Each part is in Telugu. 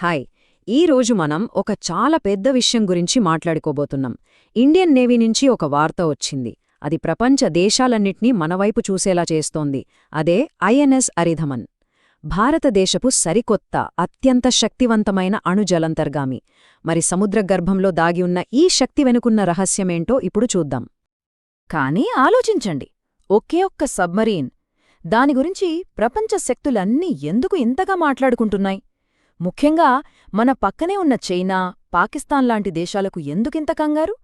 హాయ్. ఈ రోజు మనం ఒక చాలా పెద్ద విషయం గురించి మాట్లాడుకోబోతున్నాం. ఇండియన్ నేవీ నుంచి ఒక వార్త వచ్చింది. అది ప్రపంచ దేశాలన్నింటినీ మనవైపు చూసేలా చేస్తోంది. అదే ఐఎన్ఎస్ అరిధమన్. భారతదేశపు సరికొత్త అత్యంత శక్తివంతమైన అణుజలంతర్గామి. మరి సముద్రగర్భంలో దాగి ఉన్న ఈ శక్తి వెనుకున్న రహస్యమేంటో ఇప్పుడు చూద్దాం. కానీ ఆలోచించండి. ఒకే ఒక్క సబ్మరీన్. దాని గురించి ప్రపంచ శక్తులన్నీ ఎందుకు ఇంతగా మాట్లాడుకుంటున్నాయి? ముఖ్యంగా మన పక్కనే ఉన్న చైనా పాకిస్తాన్ లాంటి దేశాలకు ఎందుకింత కంగారు?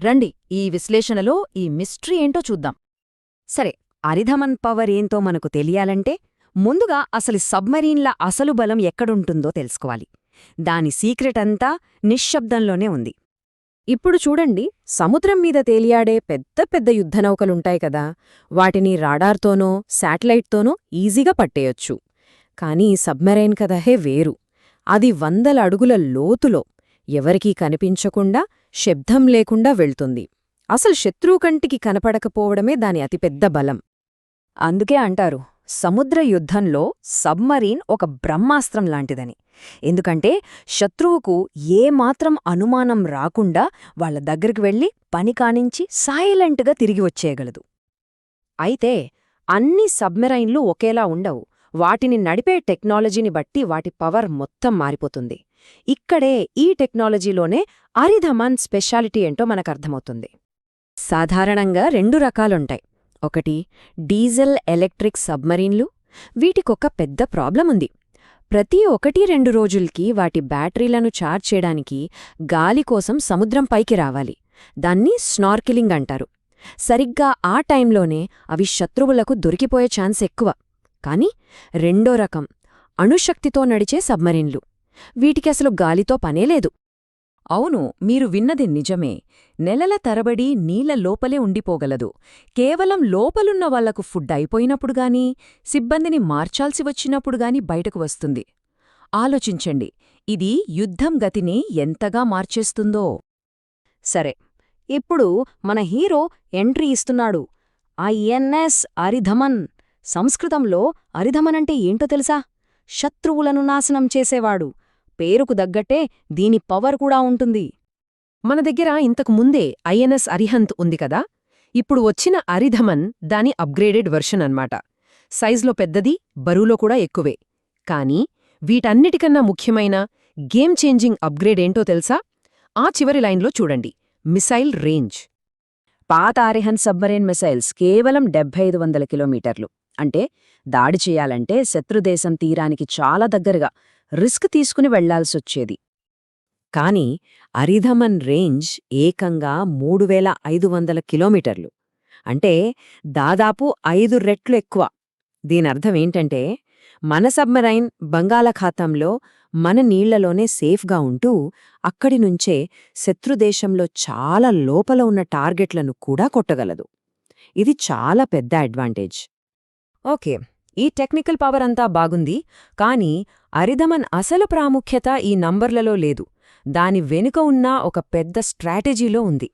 రండి ఈ విశ్లేషణలో ఈ మిస్ట్రీ ఏంటో చూద్దాం. సరే అరిధమన్ పవర్ ఏంతో మనకు తెలియాలంటే ముందుగా అసలు సబ్మరీన్ల అసలు బలం ఎక్కడుంటుందో తెలుసుకోవాలి. దాని సీక్రెట్ అంతా నిశ్శబ్దంలోనే ఉంది. ఇప్పుడు చూడండి సముద్రం మీద తేలియాడే పెద్ద పెద్ద యుద్ధనౌకలుంటాయి కదా వాటిని రాడార్తోనో శాటిలైట్తోనో ఈజీగా పట్టేయొచ్చు. కానీ సబ్మెరైన్ కదహే వేరు. అది వందల అడుగుల లోతులో ఎవరికీ కనిపించకుండా శబ్దం లేకుండా వెళ్తుంది. అసలు శత్రువు కంటికి కనపడకపోవడమే దాని అతిపెద్ద బలం. అందుకే అంటారు సముద్ర యుద్ధంలో సబ్మరీన్ ఒక బ్రహ్మాస్త్రం లాంటిదని. ఎందుకంటే శత్రువుకు ఏమాత్రం అనుమానం రాకుండా వాళ్ళ దగ్గరికి వెళ్ళి పని కానించి సైలెంట్గా తిరిగి వచ్చేయగలదు. అయితే అన్ని సబ్మెరైన్లు ఒకేలా ఉండవు. వాటిని నడిపే టెక్నాలజీని బట్టి వాటి పవర్ మొత్తం మారిపోతుంది. ఇక్కడే ఈ టెక్నాలజీలోనే అరిధమన్ స్పెషాలిటీ ఏంటో మనకర్థమవుతుంది. సాధారణంగా రెండు రకాలుంటాయి. ఒకటి డీజిల్ ఎలక్ట్రిక్ సబ్మరీన్లు. వీటికొక పెద్ద ప్రాబ్లం ఉంది ప్రతి ఒకటి రెండు రోజులకి వాటి బ్యాటరీలను ఛార్జ్ చేయడానికి గాలి కోసం సముద్రం పైకి రావాలి. దాన్ని స్నార్కిలింగ్ అంటారు. సరిగ్గా ఆ టైంలోనే అవి శత్రువులకు దొరికిపోయే ఛాన్స్ ఎక్కువ. కాని రెండో రకం అణుశక్తితో నడిచే సబ్మరీన్లు. వీటికి అసలు గాలితో పనేలేదు అవును మీరు విన్నది నిజమే. నెలల తరబడి నీళ్ళ లోపలే ఉండిపోగలదు. కేవలం లోపలున్న వాళ్ళకు ఫుడ్ అయిపోయినప్పుడుగాని సిబ్బందిని మార్చాల్సి వచ్చినప్పుడుగాని బయటకు వస్తుంది. ఆలోచించండి ఇది యుద్ధం గతిని ఎంతగా మార్చేస్తుందో. సరే ఇప్పుడు మన హీరో ఎంట్రీ ఇస్తున్నాడు. ఐఎన్ఎస్ అరిధమన్. సంస్కృతంలో అరిధమనంటే ఏంటో తెలుసా? శత్రువులను నాశనం చేసేవాడు. పేరుకు దగ్గట్టే దీని పవర్ కూడా ఉంటుంది. మన దగ్గర ఇంతకు ముందే ఐఎన్ఎస్ అరిహంత్ ఉంది కదా? ఇప్పుడు వచ్చిన అరిధమన్ దాని అప్గ్రేడెడ్ వెర్షన్ అన్మాట సైజ్లో పెద్దది బరువులో కూడా ఎక్కువే. కానీ వీటన్నిటికన్నా ముఖ్యమైన గేమ్ చేంజింగ్ అప్గ్రేడ్ ఏంటో తెలుసా? ఆ చివరి లైన్లో చూడండి. Missile range. పాత ఆరిహన్ సబ్మరీన్ మిసైల్స్ కేవలం డెబ్బై ఐదు వందల కిలోమీటర్లు. అంటే దాడి చేయాలంటే శత్రుదేశం తీరానికి చాలా దగ్గరగా రిస్క్ తీసుకుని వెళ్ళాల్సొచ్చేది. కాని అరిధమన్ రేంజ్ ఏకంగా మూడు వేల ఐదు వందల కిలోమీటర్లు. అంటే దాదాపు ఐదు రెట్లు ఎక్కువ. దీనర్థమేంటంటే మన సబ్మరైన్ బంగాళాఖాతంలో మన నీళ్ళలోనే సేఫ్గా ఉంటూ అక్కడి నుంచే శత్రుదేశంలో చాలా లోపల ఉన్న టార్గెట్లను కూడా కొట్టగలదు. ఇది చాలా పెద్ద అడ్వాంటేజ్. ఓకే ఈ టెక్నికల్ పవర్ అంతా బాగుంది కానీ అరిధమన్ అసలు ప్రాముఖ్యత ఈ నంబర్లలో లేదు. దాని వెనుక ఉన్న ఒక పెద్ద స్ట్రాటజీలో ఉంది.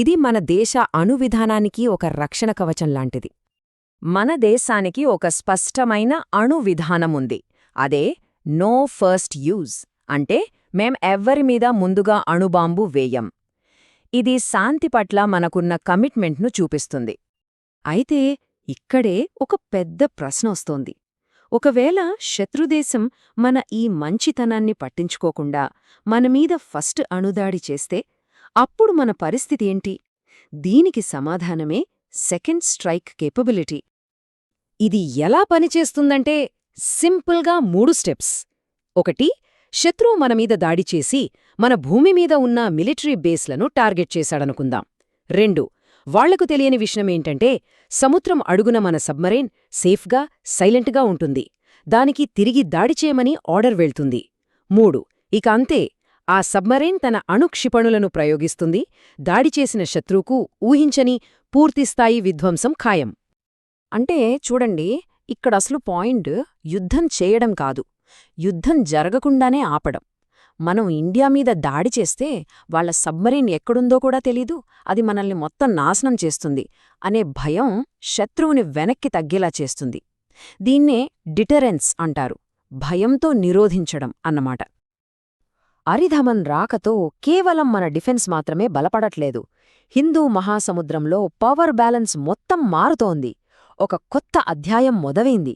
ఇది మన దేశ అణువిధానానికి ఒక రక్షణ కవచం లాంటిది. మన దేశానికి ఒక స్పష్టమైన అణు విధానముంది అదే నో ఫస్ట్ యూజ్ అంటే మేం ఎవ్వరి మీద ముందుగా అణుబాంబు వేయం. ఇది శాంతి పట్ల మనకున్న కమిట్మెంట్ను చూపిస్తుంది. అయితే ఇక్కడే ఒక పెద్ద ప్రశ్న వస్తోంది. ఒకవేళ శత్రుదేశం మన ఈ మంచితనాన్ని పట్టించుకోకుండా మనమీద ఫస్ట్ అణుదాడి చేస్తే అప్పుడు మన పరిస్థితి ఏంటి? దీనికి సమాధానమే సెకండ్ స్ట్రైక్ కేపబిలిటీ. ఇది ఎలా పనిచేస్తుందంటే సింపుల్గా మూడు స్టెప్స్. ఒకటి శత్రువు మనమీద దాడి చేసి మన భూమి మీద ఉన్న మిలిటరీ బేస్లను టార్గెట్ చేశాడనుకుందాం. రెండు వాళ్ళకు తెలియని విషయమేంటంటే సముద్రం అడుగున మన సబ్మరైన్ సేఫ్గా సైలెంట్గా ఉంటుంది. దానికి తిరిగి దాడి చేయమని ఆర్డర్ వెళ్తుంది. మూడు ఇక అంతే ఆ సబ్మరైన్ తన అణుక్షిపణులను ప్రయోగిస్తుంది దాడి చేసిన శత్రువుకు ఊహించని పూర్తిస్థాయి విధ్వంసం ఖాయం. అంటే చూడండి ఇక్కడసలు పాయింట్ యుద్ధం చేయడం కాదు. యుద్ధం జరగకుండానే ఆపడం. మనం ఇండియా మీద దాడి చేస్తే వాళ్ళ సబ్మరీన్ ఎక్కడుందో కూడా తెలీదు అది మనల్ని మొత్తం నాశనం చేస్తుంది అనే భయం శత్రువుని వెనక్కి తగ్గేలా చేస్తుంది. దీన్నే డిటరెన్స్ అంటారు భయంతో నిరోధించడం అన్నమాట. అరిధమన్ రాకతో కేవలం మన డిఫెన్స్ మాత్రమే బలపడట్లేదు. హిందూ మహాసముద్రంలో పవర్ బ్యాలెన్స్ మొత్తం మారుతోంది. ఒక కొత్త అధ్యాయం మొదవైంది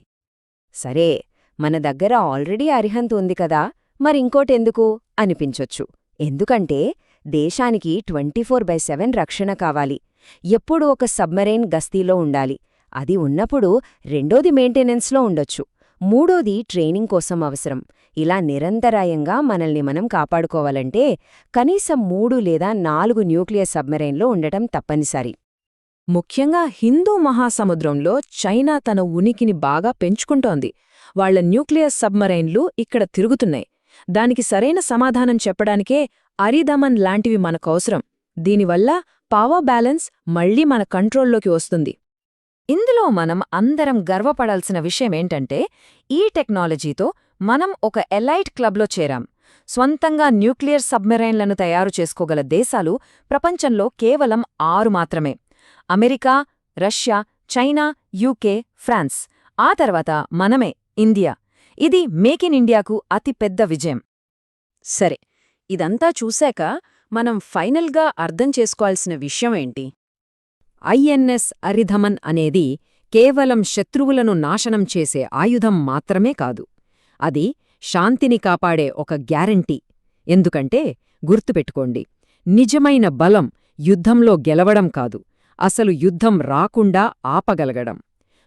సరే మన దగ్గర ఆల్రెడీ అరిహంత్ ఉంది కదా మరింకోటెందుకు? అనిపించొచ్చు. ఎందుకంటే దేశానికి ట్వంటీ ఫోర్ బై సెవెన్ రక్షణ కావాలి. ఎప్పుడూ ఒక సబ్మెరైన్ గస్తీలో ఉండాలి. అది ఉన్నప్పుడు రెండోది మెయింటెనెన్స్లో ఉండొచ్చు. మూడోది ట్రైనింగ్ కోసం అవసరం. ఇలా నిరంతరాయంగా మనల్ని మనం కాపాడుకోవాలంటే కనీసం మూడు లేదా నాలుగు న్యూక్లియర్ సబ్మెరైన్లో ఉండటం తప్పనిసరి. ముఖ్యంగా హిందూ మహాసముద్రంలో చైనా తన ఉనికిని బాగా పెంచుకుంటోంది. వాళ్ళ న్యూక్లియర్ సబ్మరైన్లు ఇక్కడ తిరుగుతున్నాయి. దానికి సరైన సమాధానం చెప్పడానికే అరిదమన్ లాంటివి మనకవసరం. దీనివల్ల పవర్ బ్యాలెన్స్ మళ్ళీ మన కంట్రోల్లోకి వస్తుంది. ఇందులో మనం అందరం గర్వపడాల్సిన విషయమేంటంటే ఈ టెక్నాలజీతో మనం ఒక ఎలైట్ క్లబ్లో చేరాం. స్వంతంగా న్యూక్లియర్ సబ్మెరైన్లను తయారు చేసుకోగల దేశాలు ప్రపంచంలో కేవలం ఆరు మాత్రమే. America Russia China UK France. ఆ తర్వాత మనమే ఇండియా. ఇది మేక్ ఇన్ ఇండియాకు అతి పెద్ద విజయం. సరే ఇదంతా చూశాక మనం ఫైనల్గా అర్థం చేసుకోవాల్సిన విషయమేంటి ఐఎన్ఎస్ అరిధమన్ అనేది కేవలం శత్రువులను నాశనం చేసే ఆయుధం మాత్రమే కాదు. అది శాంతిని కాపాడే ఒక గ్యారంటీ. ఎందుకంటే గుర్తుపెట్టుకోండి నిజమైన బలం యుద్ధంలో గెలవడం కాదు అసలు యుద్ధం రాకుండా ఆపగలగడం.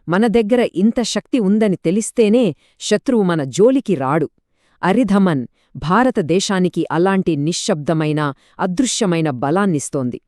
మన దగ్గర ఇంత శక్తి ఉందని తెలిస్తేనే శత్రువు మన జోలికి రాడు. అరిధమన్ భారతదేశానికి అలాంటి నిశ్శబ్దమైన అదృశ్యమైన బలాన్నిస్తోంది.